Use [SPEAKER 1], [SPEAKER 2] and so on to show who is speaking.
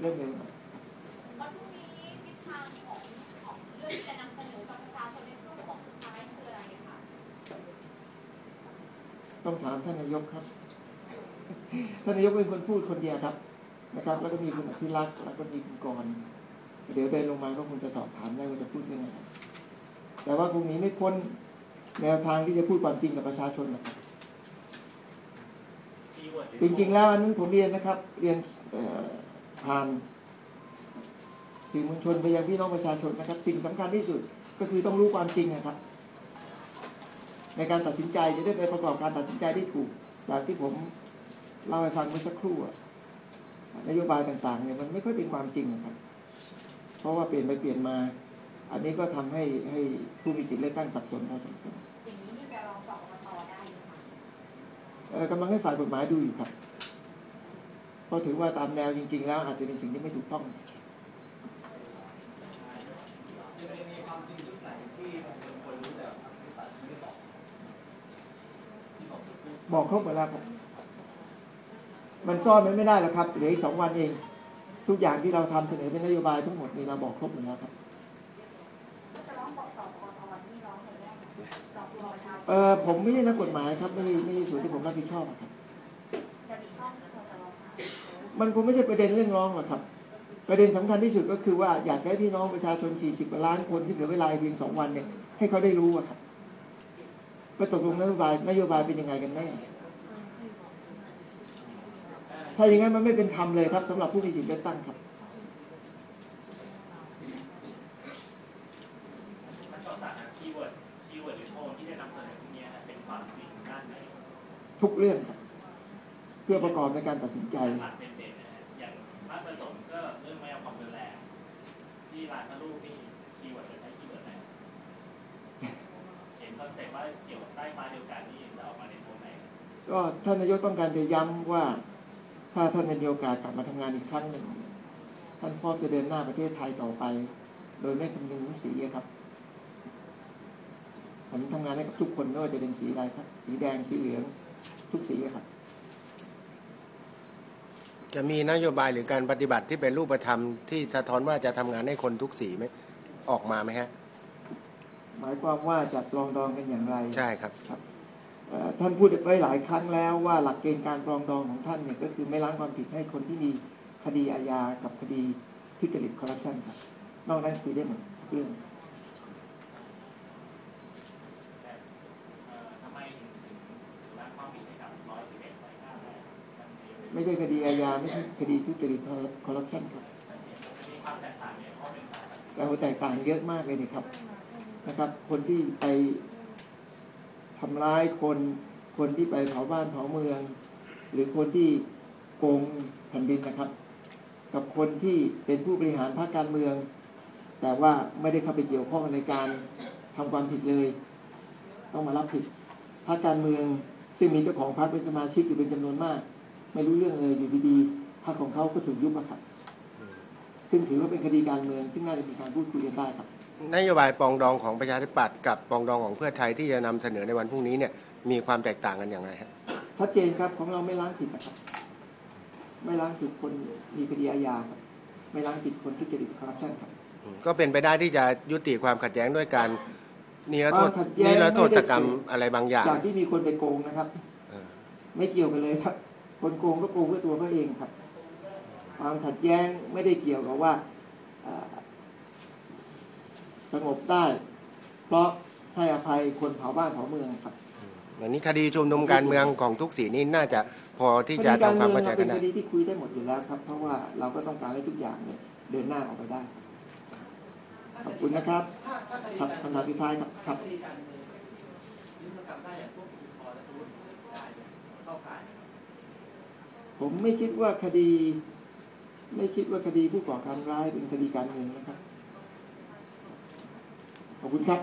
[SPEAKER 1] เรื่องเร็วหน่อย
[SPEAKER 2] วันพรุ่งนี้ทิศทางของของเรื่องที่จะนำเสนอกับประชาชนในช่วงของสุดท้ายคืออะไรอะคะ
[SPEAKER 1] ต้องถามท่านนายกครับ ท่านนายกเป็นคนพูดคนเดียวครับ นะครับ แล้วก็มีคุณอภิรักษ์แล้วก็มีคุณกรณ์เดี๋ยวเดินลงมาก็คงจะสอบถามได้ว่าจะพูดเรื่องอะไรแต่ว่าคงหนี้ไม่พ้นแนวทางที่จะพูดความจริงกับประชาชนนะครับจริงๆแล้วอันนั้นผมเรียนนะครับ เรียนเอ่อ ผ่านสื่อมวลชนไปยังพี่น้องประชาชนนะครับ สิ่งสำคัญที่สุดก็คือต้องรู้ความจริงนะครับ ในการตัดสินใจจะได้ไปประกอบการตัดสินใจที่ถูกแบบที่ผมเล่าให้ฟังเมื่อสักครู่อะนโยบายต่างๆเนี่ยมันไม่ค่อยเป็นความจริงนะครับ เพราะว่าเปลี่ยนไปเปลี่ยนมา อันนี้ก็ทำให้ให้ผู้มีสิทธิ์เลือกตั้งสับสนพอสมควร
[SPEAKER 2] อย่างนี้นี่จะรองต่อกตได้ไหมคะ
[SPEAKER 1] เอ่อกำลังให้ฝ่ายกฎหมายดูอยู่ครับ เพราะถือว่าตามแนวจริง ๆ แล้วอาจจะเป็นสิ่งที่ไม่ถูกต้อง
[SPEAKER 3] ยังมีความจริงชุดไหนที่มันเป็นคนรู้แต่อภิปรายไม่ได้บอกที่บอกจะพูด
[SPEAKER 1] บอกครบหมดแล้วครับ มันซ่อนไว้ไม่ได้หรอกครับเหลืออีกสองวันเอง ทุกอย่างที่เราทำเสนอเป็นนโยบายทั้งหมดนี่เราบอกครบหมดแล้วครับ
[SPEAKER 2] ก็จะร้องบอกต่อกตนี่ร้องคนแรกต่อตัวประชาชน
[SPEAKER 1] เออผมไม่ใช่นักกฎหมายครับ ไม่ไม่ใช่ส่วนที่ผมรับผิดชอบอะครับ
[SPEAKER 2] จะมีช่องที่เราจะร้องค่ะ
[SPEAKER 1] มันคงไม่ใช่ประเด็นเรื่องร้องหรอกครับ ประเด็นสำคัญที่สุดก็คือว่าอยากให้พี่น้องประชาชน 40กว่าล้านคนที่เหลือเวลาเพียงสองวันเนี่ยให้เขาได้รู้อะครับว่าตกลงนโยบายนโยบายเป็นยังไงกันแน่ถ้าอย่างนั้นมันไม่เป็นธรรมเลยครับสำหรับผู้มีสิทธิ์เลือกตั้งครับ
[SPEAKER 4] มันสอบถามคีย์เวิร์ดคีย์เวิร์ดหรือโพลที่ได้นำเสนอพวกนี้นะเป็นความจริงด้านไหน
[SPEAKER 1] ทุกเรื่องครับ เพื่อประกอบในการตัดสินใจ
[SPEAKER 4] ร้านพระลูกนี่คีย์เวิร์ดจะใช้คีย์เวิร์ดไหนเห็นคอนเซ็ปต์ว่าเกี่ยวกับใต้ฟ้าเดียวกันนี่จะออกมาในโพลไหน
[SPEAKER 1] ก็ท่านนายกต้องการจะย้ำว่า ถ้าท่านมีโอกาสกลับมาทำงานอีกครั้งหนึ่ง ท่านพร้อมจะเดินหน้าประเทศไทยต่อไป โดยไม่คำนึงถึงสีอะครับผมทำงานให้กับทุกคนไม่ว่าจะเป็นสีอะไรครับ สีแดงสีเหลืองทุกสีอะครับ
[SPEAKER 5] จะมีนโยบายหรือการปฏิบัติที่เป็นรูปธรรมที่สะท้อนว่าจะทำงานให้คนทุกสีไหมออกมาไหมฮะ
[SPEAKER 1] หมายความว่าจะปรองดองกันอย่างไร
[SPEAKER 5] ใช่ครับ
[SPEAKER 1] เอ่อท่านพูดไว้หลายครั้งแล้วว่าหลักเกณฑ์การปรองดองของท่านเนี่ยก็คือไม่ล้างความผิดให้คนที่มีคดีอาญากับคดีทุจริตคอร์รัปชันครับ นอกนั้นคุยได้หมดทุกเรื่อง
[SPEAKER 4] แต่เอ่อทำไมถึงถึงร้านความผิดให้กับร้อยสิบเอ็ดร้อยเก้าได้มันมี
[SPEAKER 1] ไม่ใช่คดีอาญาไม่ใช่คดีทุจริตคอร์รัปชันครับ
[SPEAKER 4] แตกต่างเนี่ยเพราะเป็นสายตัดสิน
[SPEAKER 1] แต่ตกต่างเยอะมากเลยนี่ครับนะครับ คนที่ไปทำร้ายคน คนที่ไปเผาบ้านเผาเมือง หรือคนที่โกงแผ่นดินนะครับ กับคนที่เป็นผู้บริหารพรรคการเมือง แต่ว่าไม่ได้เข้าไปเกี่ยวข้องในการทำความผิดเลย ต้องมารับผิดพรรคการเมือง ซึ่งมีเจ้าของพรรคเป็นสมาชิกอยู่เป็นจำนวนมาก ไม่รู้เรื่องเลยอยู่ดีๆพรรคของเขาก็ถูกยุบอะครับซึ่งถือว่าเป็นคดีการเมือง ซึ่งน่าจะมีการพูดคุยกันได้ครับ
[SPEAKER 5] นโยบายปรองดองของประชาธิปัตย์กับปรองดองของเพื่อไทยที่จะนำเสนอในวันพรุ่งนี้เนี่ยมีความแตกต่างกันอย่างไรฮะ
[SPEAKER 1] ชัดเจนครับของเราไม่ล้างผิดนะครับ ไม่ล้างผิดคนมีคดีอาญาครับไม่ล้างผิดคนทุจริตคอร์รัปชันครับ
[SPEAKER 5] ก็เป็นไปได้ที่จะยุติความขัดแย้งด้วยการนิรโทษ
[SPEAKER 1] ความขัดแย้ง
[SPEAKER 5] นิรโทษกรรมอะไรบางอย่าง
[SPEAKER 1] จากที่มีคนไปโกงนะครับ
[SPEAKER 5] เออ
[SPEAKER 1] ไม่เกี่ยวกันเลยครับ คนโกงก็โกงเพื่อตัวเขาเองครับ ความขัดแย้งไม่ได้เกี่ยวกับว่าอ่าสงบได้ เพราะให้อภัยคนเผาบ้านเผาเมืองครับ
[SPEAKER 5] อันนี้คดีชุมนุมการเมืองของทุกสีนี่น่าจะพอที่จะ
[SPEAKER 1] คดีการ
[SPEAKER 5] ทำความ
[SPEAKER 1] เมือง
[SPEAKER 5] เข้าใจ
[SPEAKER 1] เป็
[SPEAKER 5] กัน
[SPEAKER 1] น
[SPEAKER 5] ได้
[SPEAKER 1] คดีที่คุยได้หมดอยู่แล้วครับ เพราะว่าเราก็ต้องการให้ทุกอย่างเนี่ยเดินหน้าออกไปได้ขอบคุณนะครับ
[SPEAKER 3] ถ้าถ้าคดี
[SPEAKER 1] ครับ
[SPEAKER 3] การ
[SPEAKER 1] คำถามสุดท้ายครับครับ
[SPEAKER 3] คดีการเมืองยึดประกับได้อย่างพวกอุทธรณ์และทุนได้เนี่ยเข้าข่ายนะครับ
[SPEAKER 1] ผมไม่คิดว่าคดี ไม่คิดว่าคดีผู้ก่อการร้ายเป็นคดีการเมืองนะครับ ขอบคุณครับ